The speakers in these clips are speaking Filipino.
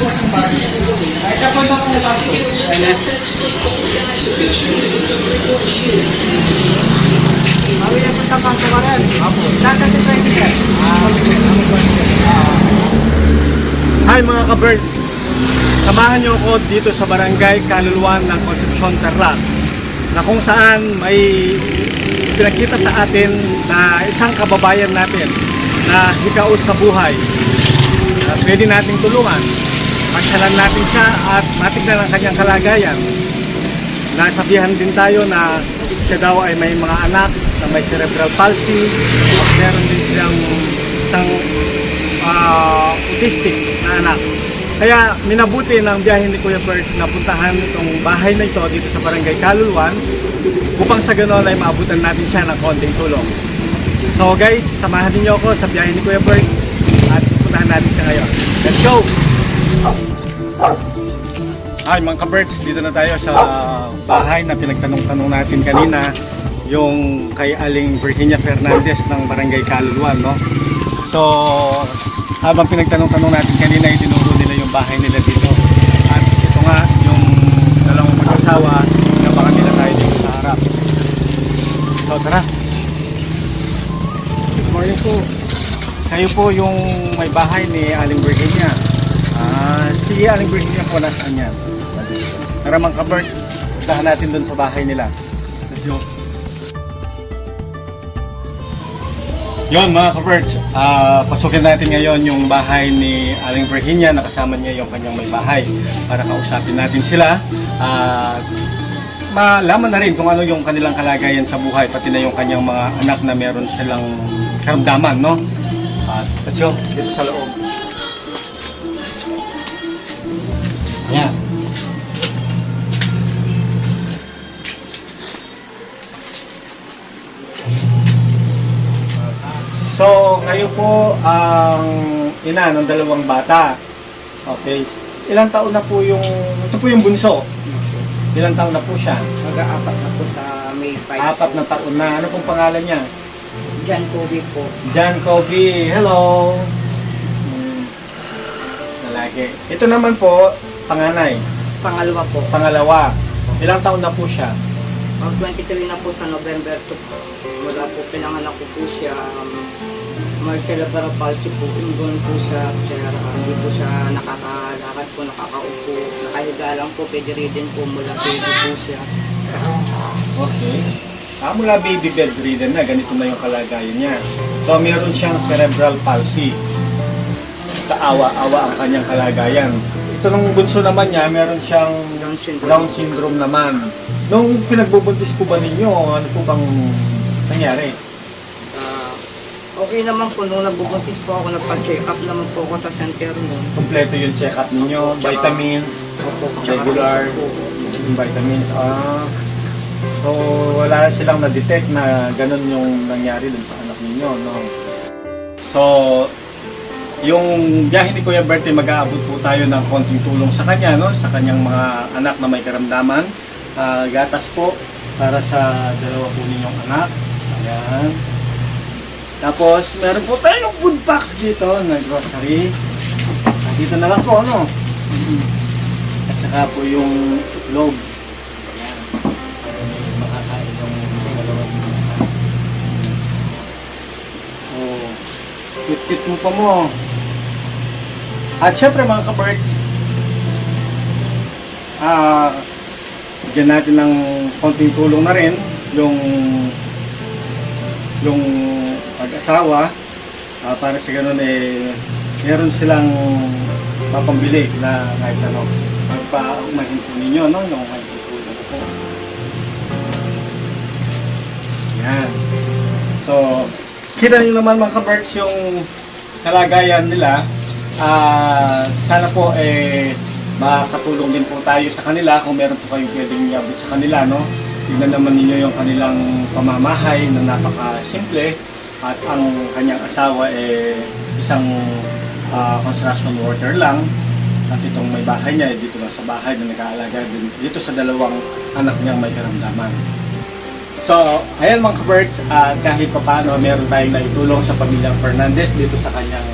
Kahit ako na kung tapos. Bawi na punta pang kumaran. Apo. Tata si Frankie yan. Hi mga ka-birds! Samahan niyo ako dito sa barangay Kaluluan ng Concepcion Tarlac na kung saan may pinakita sa atin na isang kababayan natin na hikaos sa buhay na pwede nating tulungan pasyalan natin siya at matignan ang kanyang kalagayan nasabihan din tayo na siya daw ay may mga anak na may cerebral palsy at meron din siyang isang ah, autistic na anak. Kaya minabuti ng biyahe ni Kuya Bert na puntahan itong bahay na ito dito sa Barangay Kaluluan upang sa ganon ay maabutan natin siya ng konting tulong. So guys, samahan niyo ako sa biyahe ni Kuya Bert at puntahan natin siya ngayon. Let's go! Hi mga ka-birds, dito na tayo sa bahay na pinagtanong-tanong natin kanina yung kay Aling Virginia Fernandez ng Barangay Kaluluan, no? So, habang pinagtanong-tanong natin kanina, itinuro nila yung bahay nila dito. At ito nga, yung dalawang mag-asawa, nabakan nila tayo dito sa harap. So, tara. Good morning po. Kayo po yung may bahay ni Aling Virginia. Ah, si Virginia po nasaan yan? Tara mga ka-birds, puntahan natin dun sa bahay nila. Let's go. Yon mga ka-birds, ah, pasukin natin ngayon yung bahay ni Aling Virginia na kasama niya yung kanyang may bahay para kausapin natin sila at malaman na rin kung ano yung kanilang kalagayan sa buhay pati na yung kanyang mga anak na meron silang karamdaman, no? At let's go, dito sa loob. Ayan. So, kayo po ang ina ng dalawang bata. Okay. Ilang taon na po yung, ito po yung bunso. Ilang taon na po siya? Mag-aapat na po sa May 5. Apat na taon na. Ano pong pangalan niya? Jan Kobe po. John Kobe. Hello. Hmm. Lalaki. Ito naman po, panganay. Pangalawa po. Pangalawa. Ilang taon na po siya? Mag 23 na po sa November 2 po. Wala po pinanganak ko po siya. Um, may cerebral palsy po. Ingon po siya, sir. Ah, Hindi po siya nakakalakad po, nakakaupo. Nakahiga lang po, pwede rin po mula baby po siya. Okay. Ah, mula baby bedridden na, ganito na yung kalagayan niya. So, meron siyang cerebral palsy. Kaawa-awa ang kanyang kalagayan. Ito nung bunso naman niya, meron siyang Down syndrome. Down syndrome naman. Nung pinagbubuntis po ba ninyo, ano po bang nangyari? Ah, okay naman po, nung nagbubuntis po ako, nagpa-check up naman po ako sa center noon. Kompleto yung check-up ninyo, Tsaka- vitamins, Opo, tsaka regular, po. yung vitamins. Ah, so, wala silang na-detect na ganun yung nangyari dun sa anak ninyo, no? So, yung biyahe ni Kuya Bertie, mag-aabot po tayo ng konting tulong sa kanya, no? Sa kanyang mga anak na may karamdaman. Ah, gatas po para sa dalawa po ninyong anak. Ayan. Tapos, meron po tayong food packs dito na grocery. Dito na lang po, ano? At saka po yung itlog. Ayan. Para may makakain yung dalawa ninyong anak. Oh, cute-cute mo pa mo. At syempre mga ka-birds, ah, bigyan natin ng konting tulong na rin yung yung pag-asawa. Ah, para sa ganun eh meron silang mapambili na kahit ano. Magpa-umahin po ninyo no? Yung umahin po po. Yan. So kita nyo naman mga ka-birds yung kalagayan nila Ah, sana po eh makakatulong din po tayo sa kanila kung meron po kayong pwedeng iabot sa kanila, no? Tignan naman ninyo yung kanilang pamamahay na napaka-simple at ang kanyang asawa eh isang ah, construction worker lang at itong may bahay niya eh, dito lang sa bahay na nag-aalaga din dito sa dalawang anak niyang may karamdaman. So, ayan mga ka-birds, ah, kahit pa paano meron tayong naitulong sa pamilyang Fernandez dito sa kanyang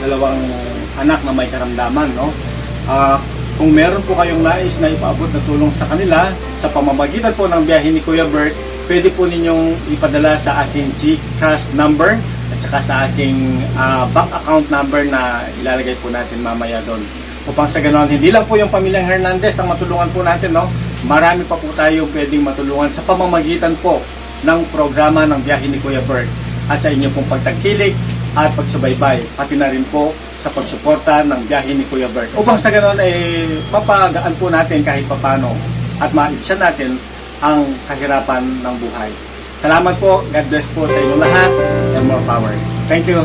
dalawang anak na may karamdaman, no? Ah, Kung meron po kayong nais na ipaabot na tulong sa kanila sa pamamagitan po ng biyahe ni Kuya Bert, pwede po ninyong ipadala sa aking GCash number at saka sa aking ah, bank account number na ilalagay po natin mamaya doon. Upang sa ganoon, hindi lang po yung pamilyang Hernandez ang matulungan po natin, no? Marami pa po tayo pwedeng matulungan sa pamamagitan po ng programa ng biyahe ni Kuya Bert at sa inyo pong pagtangkilik at pagsubaybay, pati na rin po sa pagsuporta ng biyahe ni Kuya Bert. Upang sa ganoon ay papagaan po natin kahit papano at maibsan natin ang kahirapan ng buhay. Salamat po. God bless po sa inyong lahat and more power. Thank you.